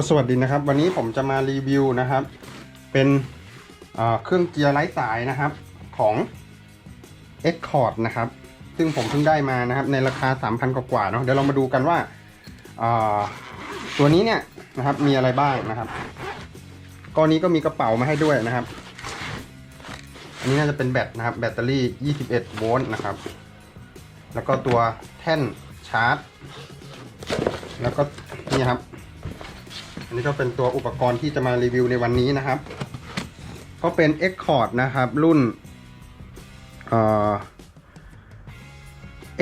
ก็สวัสดีนะครับ วันนี้ผมจะมารีวิวนะครับ เป็นเเครื่องเจียร์ไร้สายนะครับของ e x c o r d นะครับ ซึ่งผมเพิ่งได้มานะครับ ในราคา 3,000 กว่าเนาะเดี๋ยวเรามาดูกันว่าตัวนี้เนี่ยนะครับมีอะไรบ้างนะครับก้อนนี้ก็มีกระเป๋ามาให้ด้วยนะครับ อันนี้น่าจะเป็นแบตนะครับ แบตเตอรี่ 21 โวลต์นะครับ แล้วก็ตัวแท่นชาร์จ แล้วก็นี่ครับ อันนี้ก็เป็นตัวอุปกรณ์ที่จะมารีวิวในวันนี้นะครับ ก็เป็น e x c o r d นะครับ รุ่นเอ่อ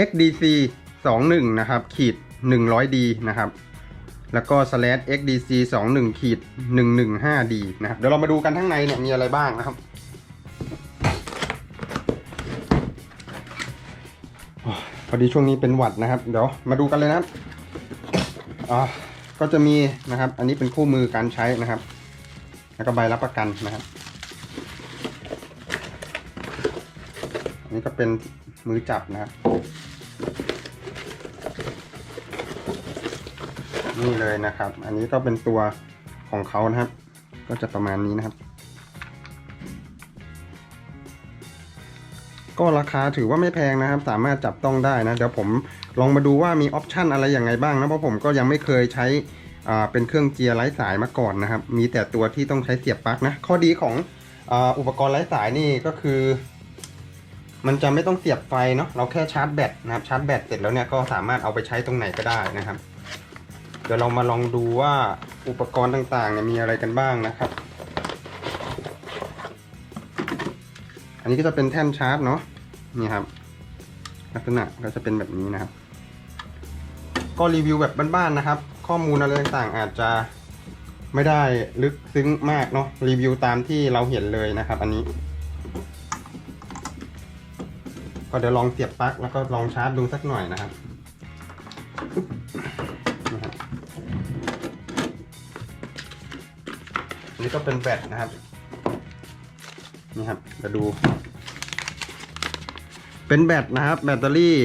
XDC 21นะครับ ขีด 100D นะครับ แล้วก็ slash XDC 21ขีด 115D นะครับ เดี๋ยวเรามาดูกันข้างในเนี่ยมีอะไรบ้างนะครับพอดีช่วงนี้เป็นหวัดนะครับ เดี๋ยวมาดูกันเลยนะครับอ่า ก็จะมีนะครับ อันนี้เป็นคู่มือการใช้นะครับ แล้วก็ใบรับประกันนะครับ อันนี้ก็เป็นมือจับนะครับ นี่เลยนะครับ อันนี้ก็เป็นตัวของเขานะครับ ก็จะประมาณนี้นะครับ ก็ราคาถือว่าไม่แพงนะครับ สามารถจับต้องได้นะ เดี๋ยวผมลองมาดูว่ามีออปชันอะไรอย่างไงบ้างนะ เพราะผมก็ยังไม่เคยใช้อ่าเป็นเครื่องเจียร์ไร้สายมาก่อนนะครับ มีแต่ตัวที่ต้องใช้เสียบปลั๊กนะ ข้อดีของอาอุปกรณ์ไร้สายนี่ก็คือ มันจะไม่ต้องเสียบไฟเนาะ เราแค่ชาร์จแบตนะครับ ชาร์จแบตเสร็จแล้วเนี่ยก็สามารถเอาไปใช้ตรงไหนก็ได้นะครับ เดี๋ยวเรามาลองดูว่าอุปกรณ์ต่างๆเนี่ยมีอะไรกันบ้างนะครับ อันนี้ก็จะเป็นแท่นชาร์จเนาะนี่ครับ ลักษณะก็จะเป็นแบบนี้นะครับ ก็รีวิวแบบบ้านๆนะครับ ข้อมูลอะไรต่างๆอาจจะไม่ได้ลึกซึ้งมากเนาะรีวิวตามที่เราเห็นเลยนะครับ อันนี้ ก็เดี๋ยวลองเสียบปลั๊กแล้วก็ลองชาร์จดูสักหน่อยนะครับนะครับอันนี้ก็เป็นแบตนะครับ นี่ครับมาดู เป็นแบตนะครับ แบตเตอรี่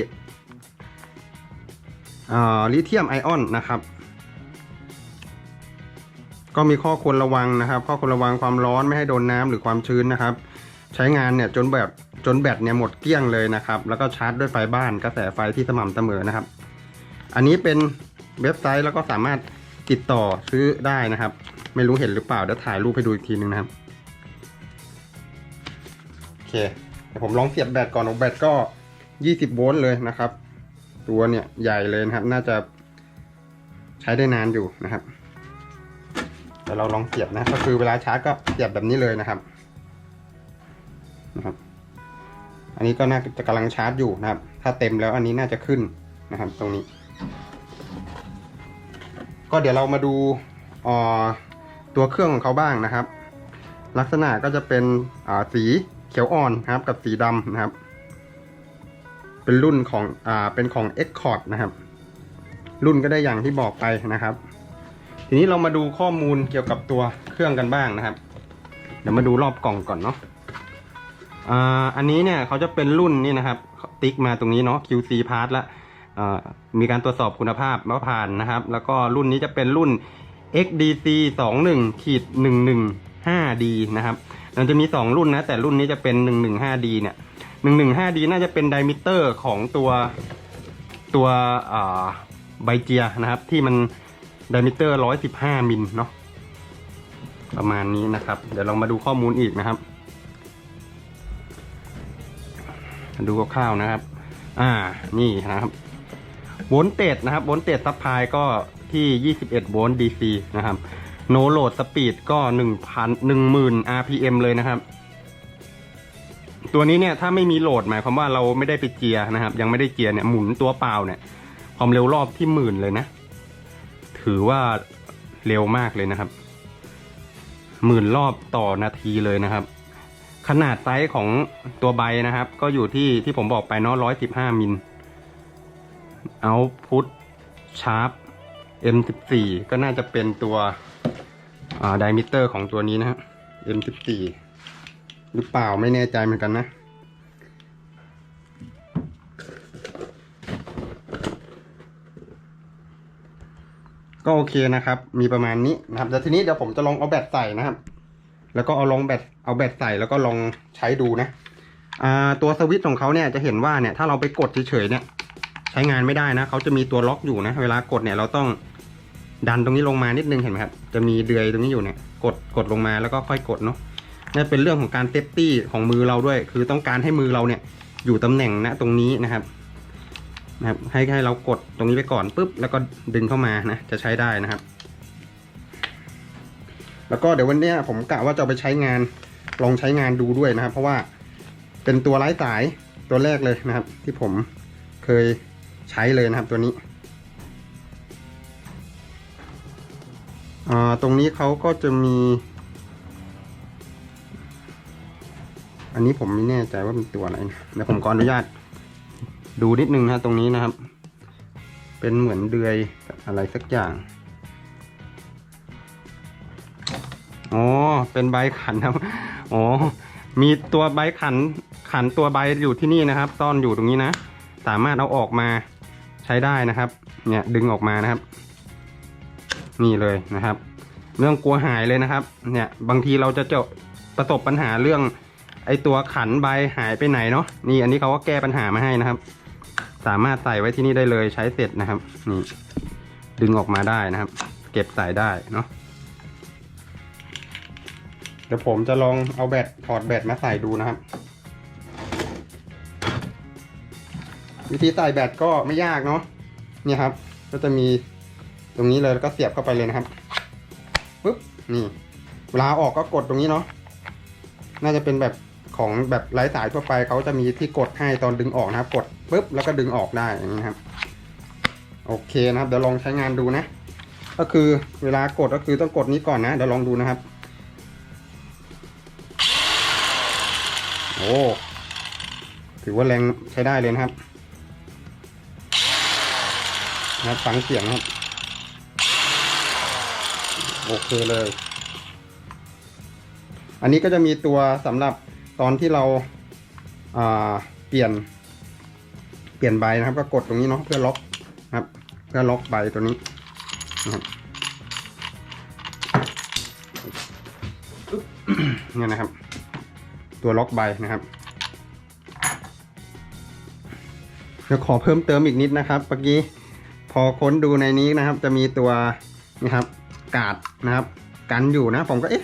ลิเธียมไอออนนะครับ ก็มีข้อควรระวังนะครับ ข้อควรระวังความร้อนไม่ให้โดนน้ำหรือความชื้นนะครับ ใช้งานเนี่ยจนแบบจนแบตเนี่ยหมดเกลี้ยงเลยนะครับ แล้วก็ชาร์จด้วยไฟบ้านกระแสไฟที่สม่ำเสมอนะครับ อันนี้เป็นเว็บไซต์แล้วก็สามารถติดต่อซื้อได้นะครับ ไม่รู้เห็นหรือเปล่าเดี๋ยวถ่ายรูปให้ดูอีกทีนึงนะครับ เคเดี๋ยวผมลองเสียบแบตก่อนของแบตก็ 20 โวลต์เลยนะครับ ตัวเนี่ยใหญ่เลยนะครับ น่าจะใช้ได้นานอยู่นะครับเดี๋ยวเราลองเสียบนะ ก็คือเวลาชาร์จก็เสียบแบบนี้เลยนะครับนะครับ อันนี้ก็น่าจะกำลังชาร์จอยู่นะครับ ถ้าเต็มแล้วอันนี้น่าจะขึ้นนะครับ ตรงนี้ ก็เดี๋ยวเรามาดูอ่อตัวเครื่องของเขาบ้างนะครับ ลักษณะก็จะเป็นอ่าสี เขียวอ่อนนะครับกับสีดำนะครับ เป็นรุ่นของอ่าเป็นของ e x c o r d นะครับ รุ่นก็ได้อย่างที่บอกไปนะครับ ทีนี้เรามาดูข้อมูลเกี่ยวกับตัวเครื่องกันบ้างนะครับ เดี๋ยวมาดูรอบกล่องก่อนเนาะอ่าอันนี้เนี่ยเขาจะเป็นรุ่นนี่นะครับ ติ๊กมาตรงนี้เนาะ QC part ละมีการตรวจสอบคุณภาพมาผ่านนะครับ แล้วก็รุ่นนี้จะเป็นรุ่น XDC 21ขีด 115D นะครับ มันจะมี2รุ่นนะ แต่รุ่นนี้จะเป็น 115D เนี่ย 115D น่าจะเป็นไดมิเตอร์ของตัวตัวอ่าไบเจียนะครับ ที่มันไดมิเตอร์115มิลเนาะประมาณนี้นะครับ เดี๋ยวเรามาดูข้อมูลอีกนะครับ ดูคร่าวๆนะครับ อ่านี่นะครับโวลต์เตจนะครับโวลต์เตจซัพพลายก็ที่ 21 โวลต์ DC นะครับ โนโหลดสปีดก็1,000 10,000 RPM เลยนะครับ ตัวนี้เนี่ยถ้าไม่มีโหลดหมายความว่าเราไม่ได้ไปเจียร์นะครับ ยังไม่ได้เจียร์เนี่ยหมุนตัวเปล่าเนี่ย ความเร็วรอบที่หมื่นเลยนะ ถือว่าเร็วมากเลยนะครับ หมื่นรอบต่อนาทีเลยนะครับ ขนาดไซส์ของตัวใบนะครับ ก็อยู่ที่ที่ผมบอกไปเนาะร้อยสิบห้ามิลเอาพุทชาร์ป M14 ก็น่าจะเป็นตัว ไดมิเตอร์ของตัวนี้นะฮะ M14 หรือเปล่าไม่แน่ใจเหมือนกันนะ ก็โอเคนะครับ มีประมาณนี้นะครับแต่ทีนี้เดี๋ยวผมจะลองเอาแบตใส่นะครับ แล้วก็เอาลองแบตเอาแบตใส่แล้วก็ลองใช้ดูนะตัวสวิตช์ของเขาเนี่ยจะเห็นว่าเนี่ยถ้าเราไปกดเฉยๆเนี่ย ใช้งานไม่ได้นะเขาจะมีตัวล็อกอยู่นะ เวลากดเนี่ยเราต้อง ดันตรงนี้ลงมานิดนึงเห็นไหมครับ จะมีเดือยตรงนี้อยู่เนี่ย กด กดลงมาแล้วก็ค่อยกดเนาะนี่เป็นเรื่องของการเซฟตี้ของมือเราด้วย คือต้องการให้มือเราเนี่ยอยู่ตำแหน่งนะตรงนี้นะครับนะครับ ให้ให้เรากดตรงนี้ไปก่อนปุ๊บแล้วก็ดึงเข้ามานะ จะใช้ได้นะครับ แล้วก็เดี๋ยววันนี้ผมกะว่าจะไปใช้งานลองใช้งานดูด้วยนะครับ เพราะว่าเป็นตัวไร้สายตัวแรกเลยนะครับ ที่ผมเคยใช้เลยนะครับตัวนี้ ตรงนี้เขาก็จะมี อันนี้ผมไม่แน่ใจว่าเป็นตัวอะไรนะเดี๋ยวผมขออนุญาต ดูนิดนึงนะตรงนี้นะครับ เป็นเหมือนเดือยอะไรสักอย่างอ๋อเป็นใบขันครับอ๋อมีตัวใบขันขันตัวใบอยู่ที่นี่นะครับซ่อนอยู่ตรงนี้นะ สามารถเอาออกมาใช้ได้นะครับ เนี่ยดึงออกมานะครับ นี่เลยนะครับเรื่องกลัวหายเลยนะครับ เนี่ยบางทีเราจะเจอประสบปัญหาเรื่อง ไอตัวขันใบหายไปไหนเนาะนี่อันนี้เขาก็แก้ปัญหามาให้นะครับ สามารถใส่ไว้ที่นี่ได้เลยใช้เสร็จนะครับนี่ดึงออกมาได้นะครับ เก็บใส่ได้เนาะเดี๋ยวผมจะลองเอาแบตถอดแบตมาใส่ดูนะครับ วิธีใส่แบตก็ไม่ยากเนาะเนี่ยครับ ก็จะมี ตรงนี้เลยแล้วก็เสียบเข้าไปเลยนะครับปุ๊บนี่ เวลาออกก็กดตรงนี้เนาะน่าจะเป็นแบบของแบบไร้สายทั่วไปเขาจะมีที่กดให้ตอนดึงออกนะครับ กดปุ๊บแล้วก็ดึงออกได้อย่างนี้ครับ โอเคนะครับเดี๋ยวลองใช้งานดูนะ ก็คือเวลากดก็คือต้องกดนี้ก่อนนะเดี๋ยวลองดูนะครับโอ้ถือว่าแรงใช้ได้เลยนะครับนะครับฟังเสียงครับ โอเคเลย อันนี้ก็จะมีตัวสำหรับตอนที่เราาเปลี่ยน เปลี่ยนใบนะครับ ก็กดตรงนี้เนาะเพื่อล็อกครับเพื่อล็อกใบตัวนี้นะครับเนี่ยนะครับ ตัวล็อกใบนะครับเดี๋ยวขอเพิ่มเติมอีกนิดนะครับเมื่อกี้พอค้นดูในนี้นะครับ จะมีตัวนี่ครับ กาดนะครับ กันอยู่นะ ผมก็เอ๊ะ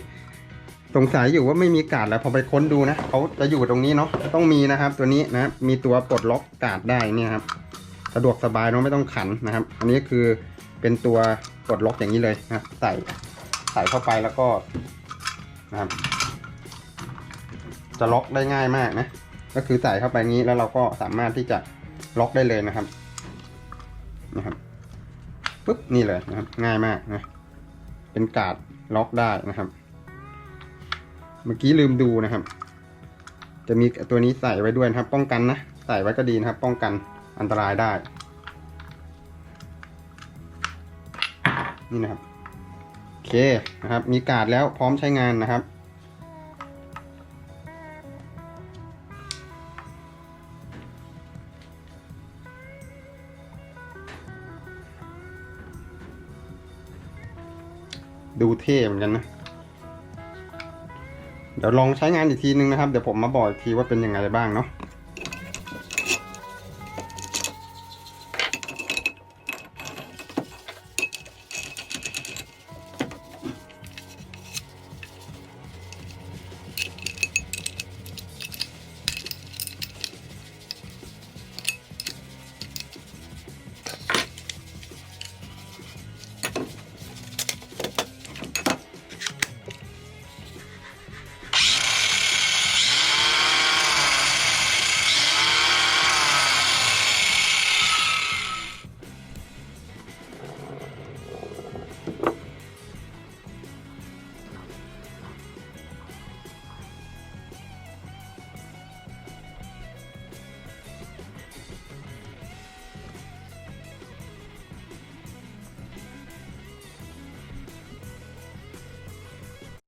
สงสัยอยู่ว่าไม่มีกาดแล้วพอไปค้นดูนะเขาจะอยู่ตรงนี้เนาะต้องมีนะครับ ตัวนี้นะมีตัวปลดล็อกกาดได้นี่ครับสะดวกสบายเนาะไม่ต้องขันนะครับ อันนี้คือเป็นตัวปลดล็อกอย่างนี้เลยนะใส่ใส่เข้าไปแล้วก็นะครับ จะล็อกได้ง่ายมากนะ ก็คือใส่เข้าไปงี้แล้วเราก็สามารถที่จะล็อกได้เลยนะครับนะครับปุ๊บนี่เลยนะครับ ง่ายมากนะ เป็นกาดล็อกได้นะครับ เมื่อกี้ลืมดูนะครับ จะมีตัวนี้ใส่ไว้ด้วยนะครับ ป้องกันนะ ใส่ไว้ก็ดีนะครับ ป้องกันอันตรายได้ นี่นะครับ โอเคนะครับ มีกาดแล้วพร้อมใช้งานนะครับ ดูเท่เหมือนกันนะ เดี๋ยวลองใช้งานอีกทีนึงนะครับ เดี๋ยวผมมาบอกอีกทีว่าเป็นยังไงบ้างเนาะ